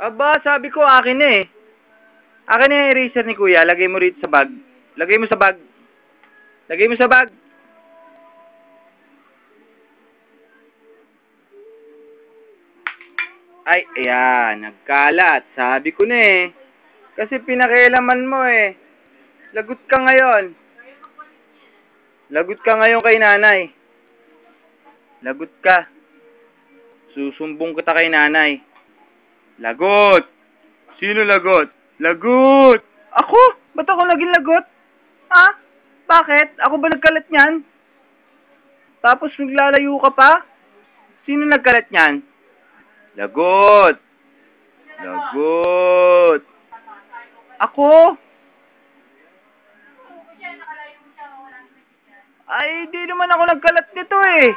Aba, sabi ko akin na eh. Akin na yung eraser ni kuya. Lagay mo rito sa bag. Lagay mo sa bag. Lagay mo sa bag. Ay, ayan. Nagkalat. Sabi ko na eh. Kasi pinakialaman mo eh. Lagot ka ngayon. Lagot ka ngayon kay nanay. Lagot ka. Susumbong kita kay nanay. Lagot! Sino lagot? Lagot! Ako? Ba't ako naging lagot? Ha? Bakit? Ako ba nagkalat niyan? Tapos naglalayo ka pa? Sino nagkalat niyan? Lagot! Lagot! Ako? Ay, di naman ako nagkalat nito eh.